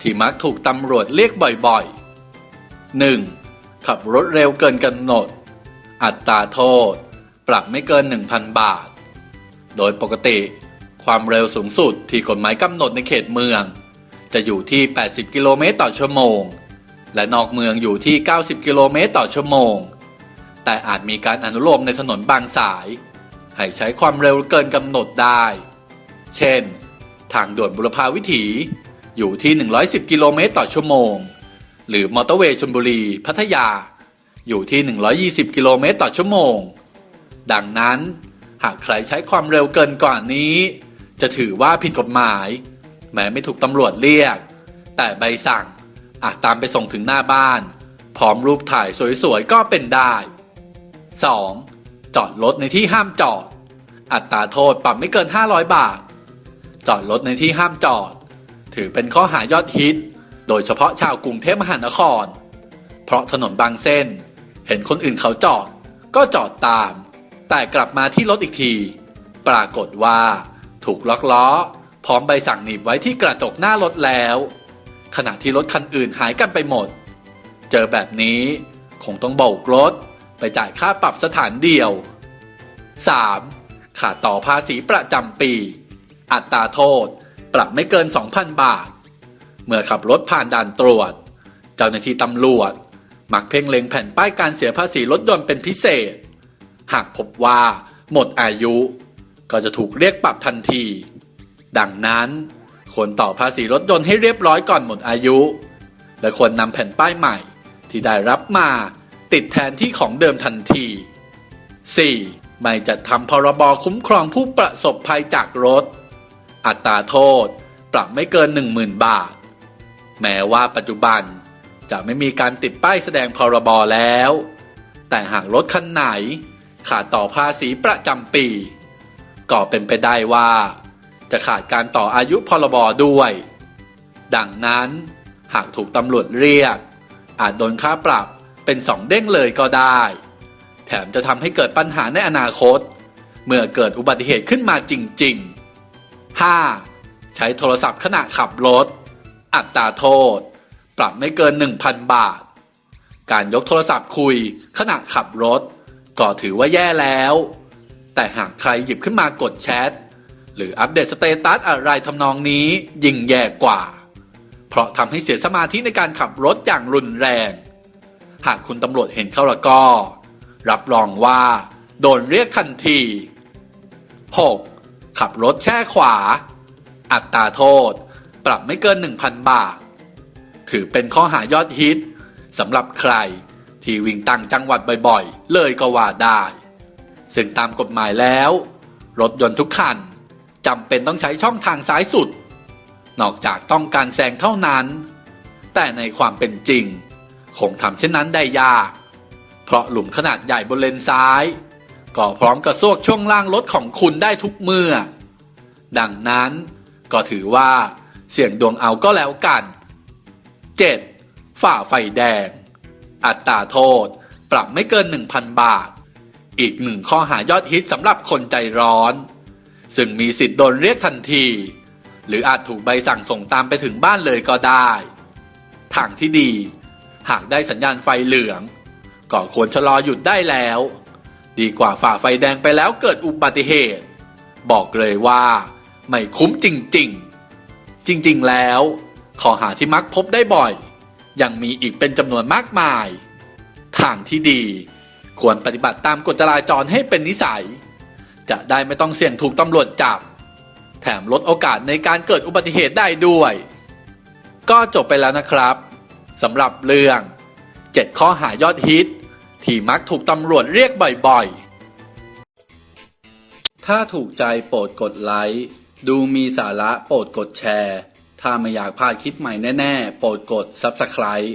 ที่มักถูกตำรวจเรียกบ่อยๆ 1. ขับรถเร็วเกินกำหนด อัตราโทษ ปรับไม่เกิน 1,000 บาท โดยปกติ ความเร็วสูงสุดที่กฎหมายกำหนดในเขตเมือง จะอยู่ที่ 80 กิโลเมตรต่อชั่วโมง และนอกเมืองอยู่ที่ 90 กิโลเมตรต่อชั่วโมง แต่อาจมีการอนุโลมในถนนบางสาย ให้ใช้ความเร็วเกินกำหนดได้ เช่น ทางด่วนบุรพาวิถี อยู่ที่ 110 กิโลเมตรต่อชั่วโมง หรือมอเตอร์เวย์ชลบุรี พัทยา อยู่ที่ 120 กิโลเมตรต่อชั่วโมง ดังนั้นหากใครใช้ความเร็วเกินกว่านี้ จะถือว่าผิดกฎหมาย แม้ไม่ถูกตำรวจเรียก แต่ใบสั่งอาจตามไปส่งถึงหน้าบ้าน พร้อมรูปถ่ายสวยๆก็เป็นได้ 2. จอดรถในที่ห้ามจอด อัตราโทษปรับไม่เกิน 500 บาท จอดรถในที่ห้ามจอด ถือเป็นข้อหายอดฮิต โดยเฉพาะชาวกรุงเทพมหานคร เพราะถนนบางเส้น เห็นคนอื่นเขาจอด ก็จอดตาม แต่กลับมาที่รถอีกที ปรากฏว่า ถูกล็อกล้อ พร้อมใบสั่งหนีบไว้ที่กระจกหน้ารถแล้ว ขณะที่รถคันอื่นหายกันไปหมด เจอแบบนี้คงต้องโบกรถไปจ่ายค่าปรับสถานเดียว 3. ขาดต่อภาษีประจำปี อัตราโทษ ปรับไม่เกิน 2,000 บาท เมื่อขับรถผ่านด่านตรวจ เจ้าหน้าที่ตำรวจ มักเพ่งเล็งแผ่นป้ายการเสียภาษีรถยนต์เป็นพิเศษ หากพบว่าหมดอายุ ก็จะถูกเรียกปรับทันที ดังนั้นควรต่อภาษีรถยนต์ให้เรียบร้อยก่อนหมดอายุ และควรนำแผ่นป้ายใหม่ที่ได้รับมาติดแทนที่ของเดิมทันที 4. ไม่จัดทำพรบคุ้มครองผู้ประสบภัยจากรถ อัตราโทษ ปรับไม่เกิน 10,000 บาท แม้ว่าปัจจุบันจะไม่มีการติดป้ายแสดงพรบแล้ว แต่หากรถคันไหน ขาดต่อภาษีประจำปี ก็เป็นไปได้ว่า จะขาดการต่ออายุพรบด้วย ดังนั้นหากถูกตำรวจเรียก อาจโดนค่าปรับเป็นสองเด้งเลยก็ได้ แถมจะทำให้เกิดปัญหาในอนาคต เมื่อเกิดอุบัติเหตุขึ้นมาจริง ๆ 5. ใช้โทรศัพท์ขณะขับรถ อัตราโทษ ปรับไม่เกิน 1,000 บาท การยกโทรศัพท์คุยขณะขับรถ ก็ถือว่าแย่แล้ว แต่หากใครหยิบขึ้นมากดแชท หรืออัปเดตสเตตัสอะไรทำนองนี้ยิ่งแย่กว่า เพราะทำให้เสียสมาธิในการขับรถอย่างรุนแรง หากคุณตำรวจเห็นเข้าละก็ รับรองว่า โดนเรียกทันที 6. ขับรถแช่ขวา อัตราโทษ ปรับไม่เกิน 1,000 บาท ถือเป็นข้อหายอดฮิตสำหรับใครที่วิ่งต่างจังหวัดบ่อยๆ เลยก็ว่าได้ ซึ่งตามกฎหมายแล้ว รถยนต์ทุกคันจำเป็นต้องใช้ช่องทางซ้ายสุด นอกจากต้องการแซงเท่านั้น แต่ในความเป็นจริง คงทำเช่นนั้นได้ยาก เพราะหลุมขนาดใหญ่บนเลนซ้าย ก็พร้อมกระซวกช่วงล่างรถของคุณได้ทุกเมื่อ ดังนั้นก็ถือว่าเสี่ยงดวงเอาก็แล้วกัน 7. ฝ่าไฟแดง อัตราโทษ ปรับไม่เกิน 1,000 บาท อีกหนึ่งข้อหายอดฮิตสำหรับคนใจร้อน ซึ่งมีสิทธิ์โดนเรียกทันที หรืออาจถูกใบสั่งส่งตามไปถึงบ้านเลยก็ได้ ทางที่ดี หากได้สัญญาณไฟเหลือง ก็ควรชะลอหยุดได้แล้ว ดีกว่าฝ่าไฟแดงไปแล้วเกิดอุบัติเหตุ บอกเลยว่า ไม่คุ้มจริงๆ จริงๆแล้วข้อหาที่มักพบได้บ่อย ยังมีอีกเป็นจำนวนมากมาย ทางที่ดี ควรปฏิบัติตามกฎจราจรให้เป็นนิสัย จะได้ไม่ต้องเสี่ยงถูกตำรวจจับ แถมลดโอกาสในการเกิดอุบัติเหตุได้ด้วย ก็จบไปแล้วนะครับสำหรับเรื่อง 7 ข้อหายอดฮิต ที่มักถูกตำรวจเรียกบ่อยๆ ถ้าถูกใจโปรดกดไลค์ ดูมีสาระโปรดกดแชร์ ถ้าไม่อยากพลาดคลิปใหม่แน่ๆ โปรดกด Subscribe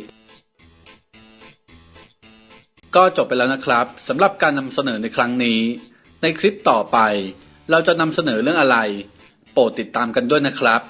ก็จบไปแล้วนะครับสำหรับการนำเสนอในครั้งนี้ ในคลิปต่อไป เราจะนำเสนอเรื่องอะไร โปรดติดตามกันด้วยนะครับ